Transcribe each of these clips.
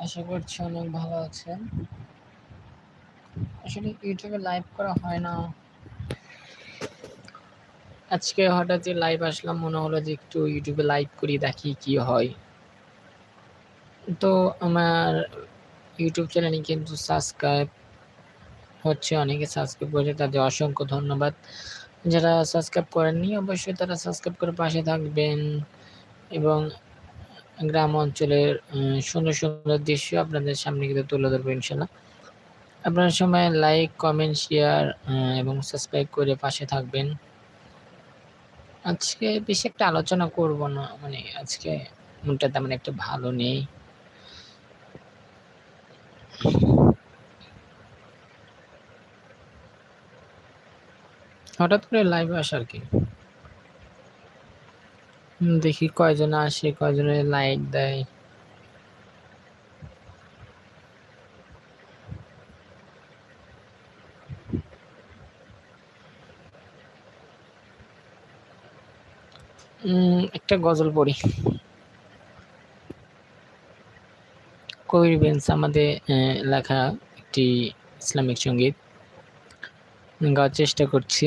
আশা করছি অনেক ভালো আছেন। আসলে ইউটিউবে লাইভ করা হয় না। আজকে হঠাৎই লাইভ আসলাম, মনে হলো যে একটু ইউটিউবে লাইভ করি, দেখি কি হয়। তো আমার ইউটিউব চ্যানেলে কিন্তু সাবস্ক্রাইব হচ্ছে, অনেকে সাবস্ক্রাইব করেছে, তাদের অসংখ্য ধন্যবাদ। যারা সাবস্ক্রাইব করেননি, অবশ্যই তারা সাবস্ক্রাইব করে পাশে থাকবেন এবং গ্রাম অঞ্চলের সুন্দর সুন্দর দৃশ্য আপনাদের সামনে কিন্তু তুলে ধরবো ইনশাল্লাহ আপনার সময় লাইক কমেন্ট শেয়ার এবং সাবস্ক্রাইব করে পাশে থাকবেন। আজকে বেশি একটা আলোচনা করব না মানে আজকে মনটা তেমন একটা ভালো নেই। হঠাৎ করে লাইভে আসার কি। দেখি কয়জন আসে কয়জনের লাইক দেয়। একটা গজল পড়ি। কবির বেঞ্চ আমাদের লেখা একটি ইসলামিক সংগীত। গাওয়ার চেষ্টা করছি।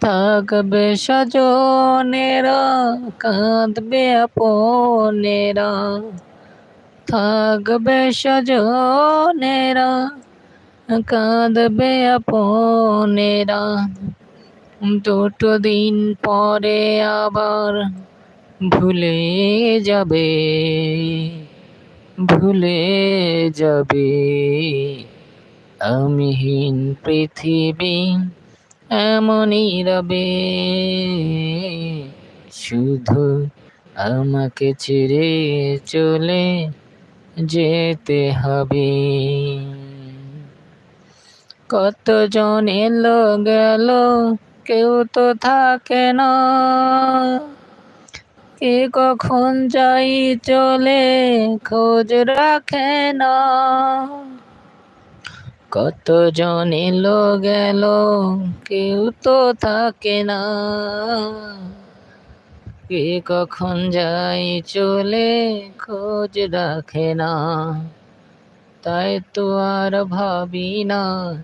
থাকবে সজনেরা কাঁদবে আপনেরা। থাকবে সজনেরা কাঁদবে আপনেরা। দুটো দিন পরে আবার ভুলে যাবে ভুলে যাবে। আমিহীন পৃথিবী এমনই রবে। শুধু আমাকে ছেড়ে চলে যেতে হবে। কতজন এলো গেল, কেউ তো থাকে না। কে কখন যাই চলে খোঁজ রাখে না। কতজন এলো গেল? কেউ তো থাকে না। কে কখন যাই চলে খোঁজ রাখে না। তাই তো আর ভাবি না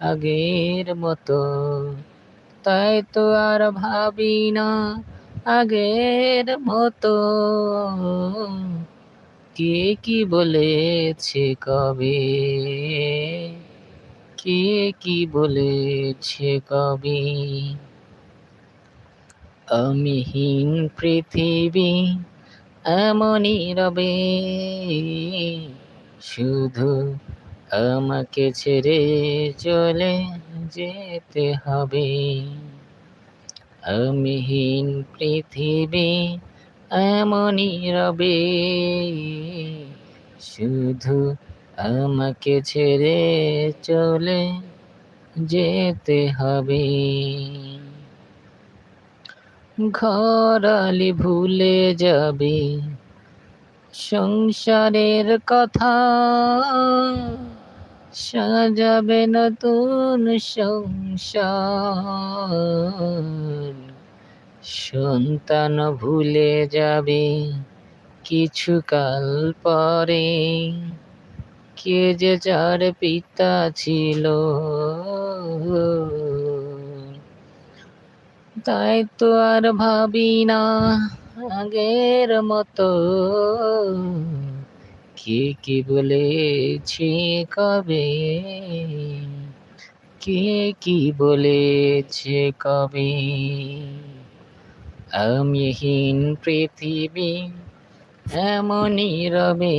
আগের মতো। তাই তো আর ভাবি না আগের মতো। কে কি বলেছে কবে? কে কি বলেছে কবে? আমিহীন পৃথিবী এমনই রবে। শুধু আমাকে ছেড়ে চলে যেতে হবে। আমিহীন পৃথিবী এমনই রবে। শুধু আমাকে ছেড়ে চলে যেতে হবে। ঘরালি ভুলে যাবে সংসারের কথা। সাজাবে নতুন সংসার। সন্তান ভুলে যাবে কিছু কাল পরে। কে যে যার পিতা ছিল। তাই তো আর ভাবি না আগের মতো। কে কি বলেছে কবে? কে কি বলেছে কবে? আমিহীন পৃথিবী, এমনই রবে।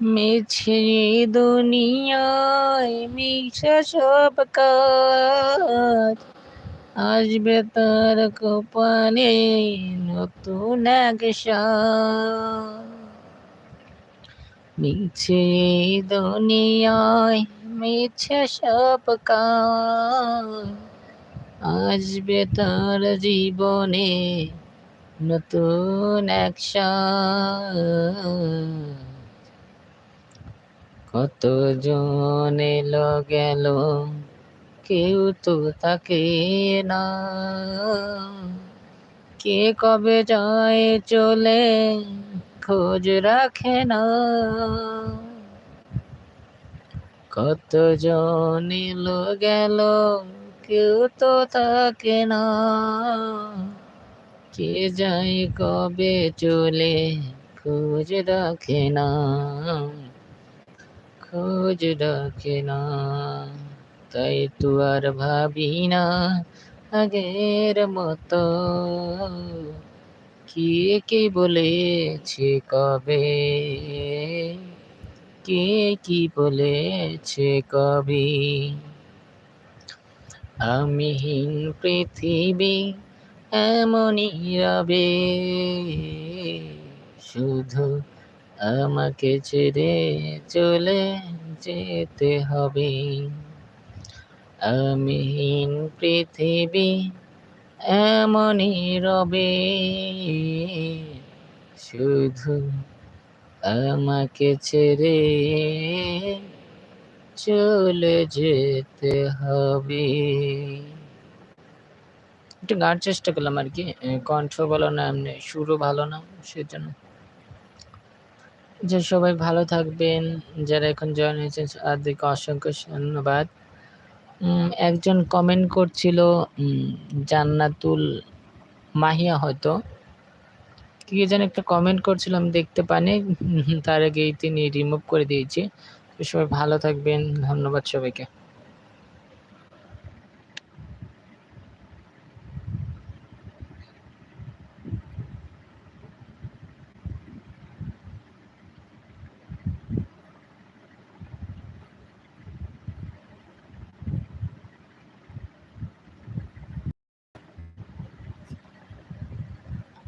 মিছে দুনিয়ায় মিশে সব কাজ। আসবে তার কপালে নতুন এক মিছে দুনিয়ায় মিছে সব কাজ। আসবে তার জীবনে নতুন এক। কত জন এলো গেল? কেউ তো থাকে না। কে কবে যায় চলে খোঁজ রাখে না। কত জন এলো গেল? কেউ তো থাকে না। কে যায় কবে চলে খোঁজ রাখে না। খোঁজ রাখে না। তাই তো আর ভাবি না আগের মতো। কে কে বলেছে কবে? কে কি বলেছে কবে? আমিহীন পৃথিবী এমনই রবে। শুধু আমাকে ছেড়ে চলে যেতে হবে। আমিহীন পৃথিবী, এমনই রবে। শুধু আমাকে ছেড়ে চলে যেতে হবে। একটু গান চেষ্টা করলাম আর কি। কণ্ঠ ভালো না, এমনি সুরও ভালো না, সেজন্য। যে সবাই ভালো থাকবেন, যারা এখন জয়েন হয়েছেন, তাদেরকে অসংখ্য ধন্যবাদ। একজন কমেন্ট করছিল জান্নাতুল মাহিয়া হয়তো। কি যেন একটা কমেন্ট করছিলাম দেখতে পানি তার আগেই তিনি রিমুভ করে দিয়েছি। সবাই ভালো থাকবেন, ধন্যবাদ সবাইকে।